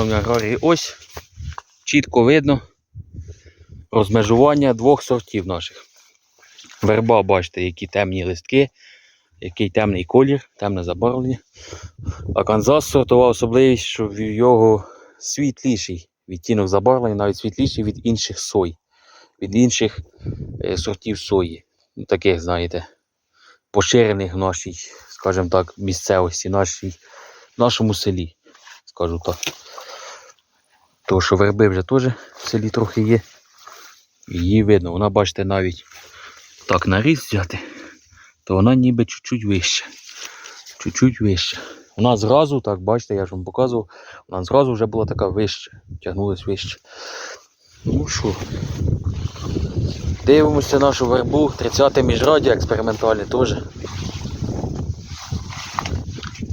шановні аграрії, ось чітко видно розмежування двох сортів наших. Верба, бачите, які темні листки, який темний колір, темне забарвлення. А Канзас сортова особливість, що в його світліший відтінок забарвлення, навіть світліший від інших сой, від інших е, сортів сої. Ну, таких, знаєте, поширених в нашій, скажімо так, місцевості, нашій, нашому селі, скажу так. Тому що верби вже теж в селі трохи є. Її видно, вона, бачите, навіть так наріз взяти, то вона ніби чуть-чуть вище. Чуть-чуть вище. Вона зразу, так, бачите, я ж вам показував, вона зразу вже була така вища, тягнулась вище. Ну що, дивимося нашу вербу, 30 міжраддя експериментальне теж.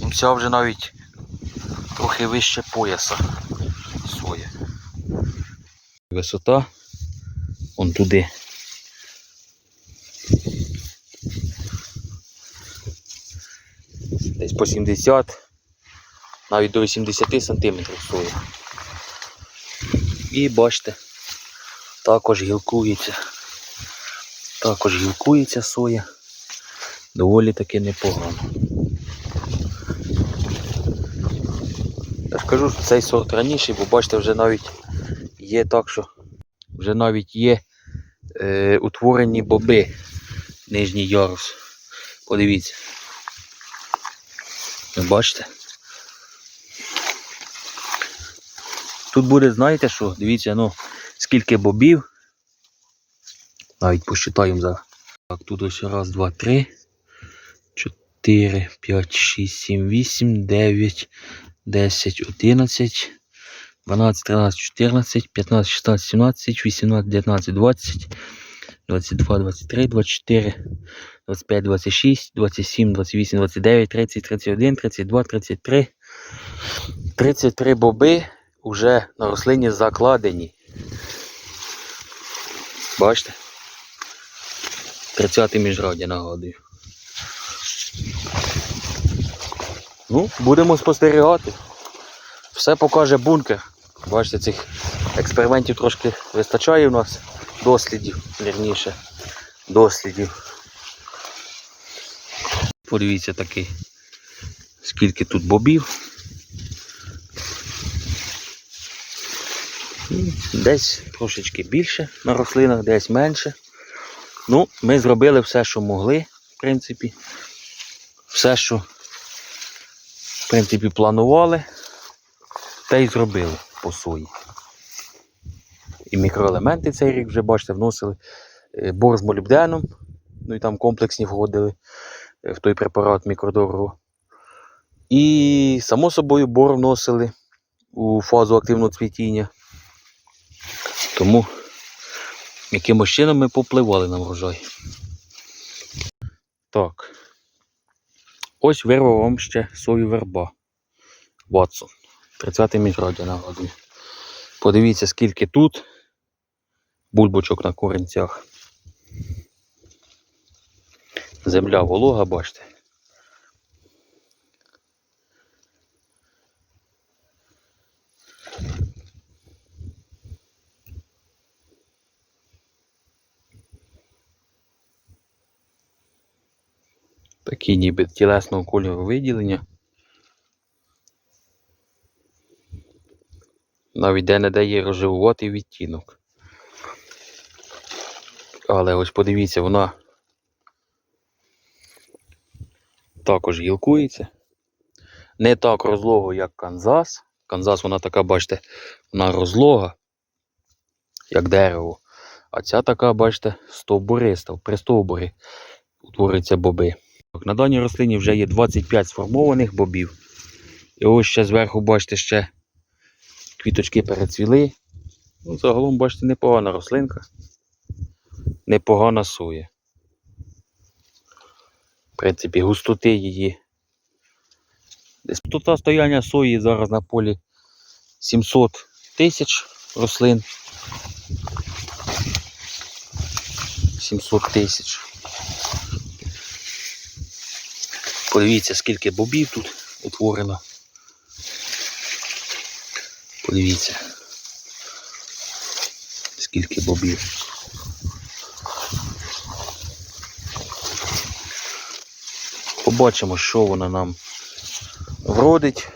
Ну, Ця вже навіть трохи вище пояса. Висота он туди. Десь по 70, навіть до 80 сантиметрів соя. І бачите, також гілкується. Також гілкується соя. Доволі таки непогано. Я ж кажу, що цей сорт раніший, бо бачите, вже навіть є так, що вже навіть є е, утворені боби нижній ярус. Подивіться. Ви бачите? Тут буде, знаєте що? Дивіться, ну, скільки бобів. Навіть посчитаємо зараз. Так, тут ось раз, два, три, чотири, п'ять, шість, сім, вісім, дев'ять, десять, одинадцять, 12, 13, 14, 15, 16, 17, 18, 19, 20, 22, 23, 24, 25, 26, 27, 28, 29, 30, 31, 32, 33. 33 боби вже на рослині закладені. Бачите? 30 міжраддя нагадую. Ну, будемо спостерігати. Все покаже бункер. Бачите, цих експериментів трошки вистачає у нас дослідів, вірніше, дослідів. Подивіться такий, скільки тут бобів. Десь трошечки більше на рослинах, десь менше. Ну, ми зробили все, що могли, в принципі. Все, що в принципі планували, те й зробили по сої. І мікроелементи цей рік вже, бачите, вносили е, бор з молібденом, ну і там комплексні входили е, в той препарат мікродорого. І, само собою, бор вносили у фазу активного цвітіння. Тому якимось чином ми попливали на врожай. Так. Ось вирвав вам ще сою верба. Ватсон. 30 міжраддя нагадую. Подивіться, скільки тут бульбочок на корінцях. Земля волога, бачите. Такі ніби тілесного кольору виділення. Навіть де-не-де є розживуватий відтінок. Але ось подивіться, вона також гілкується. Не так розлого, як Канзас. Канзас вона така, бачите, вона розлога, як дерево. А ця така, бачите, стовбуриста, при стовбурі утворюються боби. На даній рослині вже є 25 сформованих бобів. І ось ще зверху, бачите, ще квіточки перецвіли. Ну, загалом, бачите, непогана рослинка. Непогана соя. В принципі, густоти її. Густота стояння сої зараз на полі 700 тисяч рослин. 700 тисяч. Подивіться, скільки бобів тут утворено. Подивіться. Скільки бобів. Побачимо, що вона нам вродить.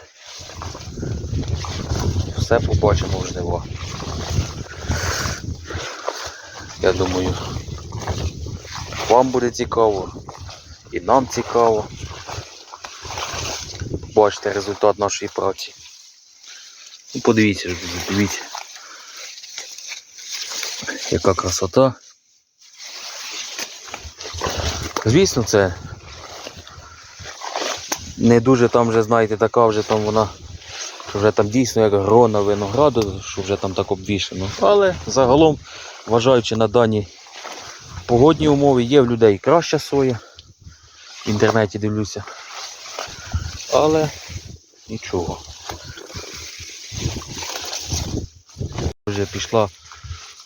Все побачимо в жниво. Я думаю, вам буде цікаво, і нам цікаво. Бачите результат нашої праці. Ну, подивіться, дивіться. Яка красота. Звісно, це не дуже там вже, знаєте, така вже там вона, що вже там дійсно як грона винограду, що вже там так обвішено. Але загалом, вважаючи на дані погодні умови, є в людей краща соя. В інтернеті дивлюся. Але нічого. Вже пішла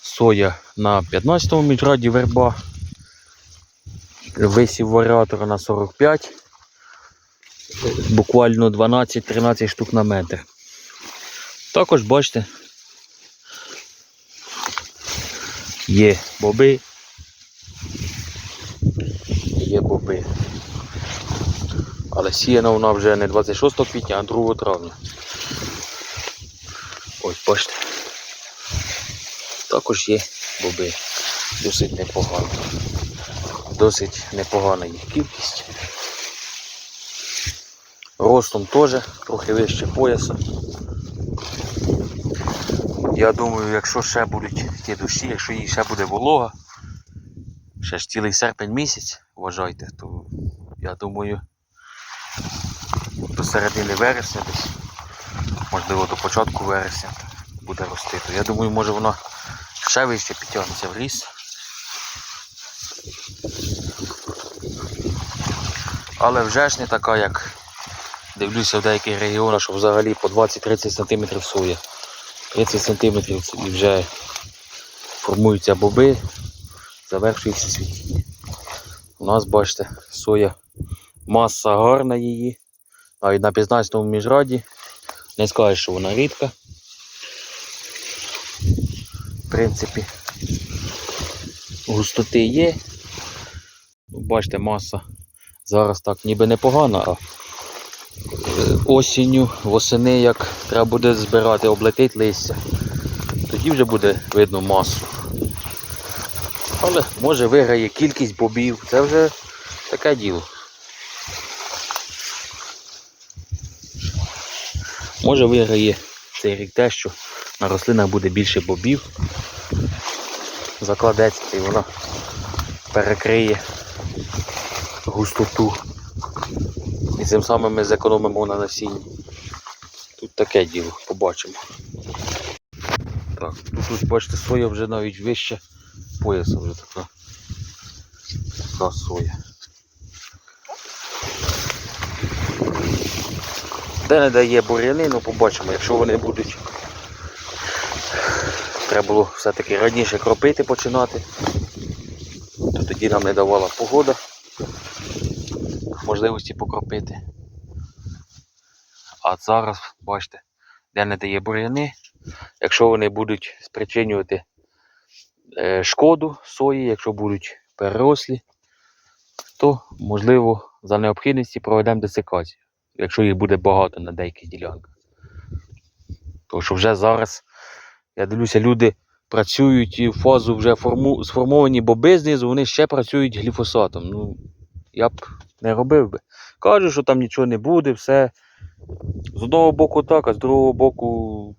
соя на 15-му міжраді верба. Висів варіатора на 45. Буквально 12-13 штук на метр. Також бачите, є боби. Є боби. Але сіяна вона вже не 26 квітня, а 2 травня. Ось бачите. Також є боби. Досить непогано. Досить непогана їх кількість. Ростом теж трохи вище пояса. Я думаю, якщо ще будуть ті дощі, якщо їй ще буде волога, ще ж цілий серпень місяць, вважайте, то я думаю до середини вересня десь, можливо до початку вересня буде рости. То я думаю, може вона ще вище підтягнеться в ліс. Але вже ж не така, як дивлюся в деяких регіонах, що взагалі по 20-30 см соя. 30 см і вже формуються боби, завершується світіння. У нас, бачите, соя, маса гарна її. Навіть на 15-му міжраді. Не скажеш, що вона рідка. В принципі, густоти є. Бачите, маса зараз так ніби непогана, а е, осінню, восени, як треба буде збирати, облетить листя, тоді вже буде видно масу. Але може виграє кількість бобів, це вже таке діло. Може виграє цей рік те, що на рослинах буде більше бобів, закладеться і вона перекриє густоту. І цим самим ми зекономимо на насінні. Тут таке діло, побачимо. Так, тут ось бачите, соя вже навіть вище пояса вже така. Така соя. Де не дає бур'яни, ну побачимо, якщо вони будуть. Треба було все-таки раніше кропити починати. То тоді нам не давала погода можливості покропити. А зараз, бачите, де не дає бур'яни, якщо вони будуть спричинювати е, шкоду сої, якщо будуть перерослі, то можливо за необхідності проведемо десикацію, якщо їх буде багато на деяких ділянках. Тому що вже зараз, я дивлюся, люди працюють і в фазу вже форму, сформовані боби знизу, вони ще працюють гліфосатом. Ну, я б не робив би. Кажуть, що там нічого не буде, все. З одного боку так, а з другого боку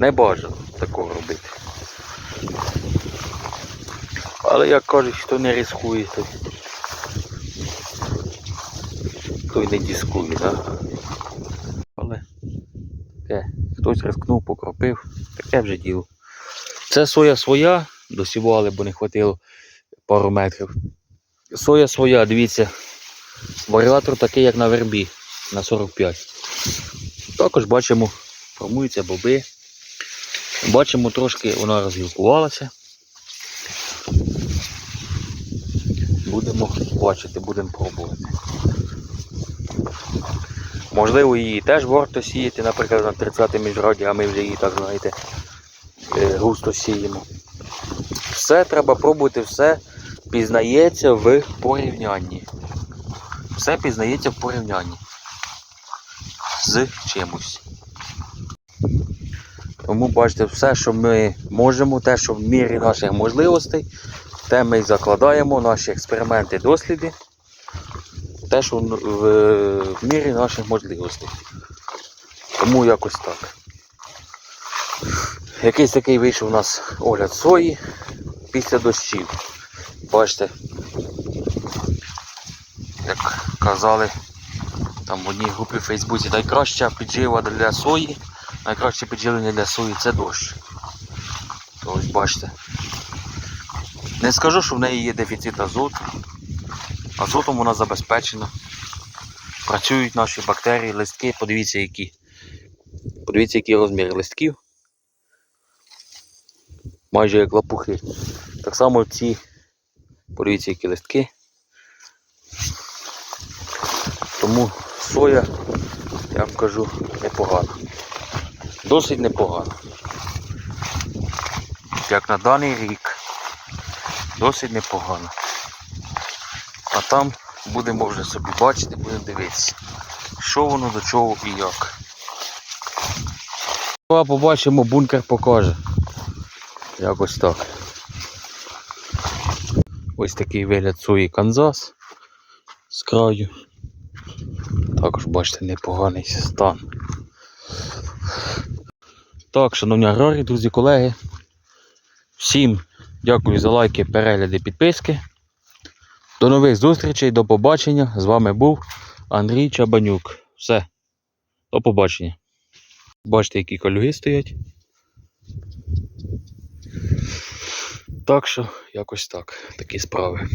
не бажано такого робити. Але як кажуть, хто не ризикує, той, той не дискує, так? Але таке, хтось рискнув, покропив, таке вже діло. Це соя своя, досівали, бо не хватило пару метрів. Соя своя, дивіться, варіатор такий, як на вербі, на 45. Також бачимо, формуються боби. Бачимо, трошки вона розгілкувалася. Будемо бачити, будемо пробувати. Можливо, її теж варто сіяти, наприклад, на 30 міжраді, а ми вже її, так знаєте, е, густо сіємо. Все треба пробувати, все пізнається в порівнянні. Все пізнається в порівнянні з чимось. Тому бачите, все, що ми можемо, те, що в мірі наших можливостей, те ми закладаємо, наші експерименти, досліди, те, що в, в, мірі наших можливостей. Тому якось так. Якийсь такий вийшов у нас огляд сої після дощів. Бачите, як казали там в одній групі в Фейсбуці, найкраща піджива для сої, найкраще підживлення для сої це дощ. Ось бачите. Не скажу, що в неї є дефіцит азоту. Азотом вона забезпечена. Працюють наші бактерії, листки, подивіться які. Подивіться, які розміри листків. Майже як лапухи. Так само ці, подивіться, які листки. Тому соя, я вам кажу, непогана. Досить непогана. Як на даний рік. Досить непогано. А там будемо вже собі бачити, будемо дивитися, що воно до чого і як. Побачимо, бункер покаже. Якось так. Ось такий вигляд сої Канзас з краю. Також бачите непоганий стан. Так, шановні аграрії, друзі, колеги. Всім дякую за лайки, перегляди, підписки. До нових зустрічей, до побачення. З вами був Андрій Чабанюк. Все. До побачення. Бачите, які колюги стоять. Так що, якось так. Такі справи.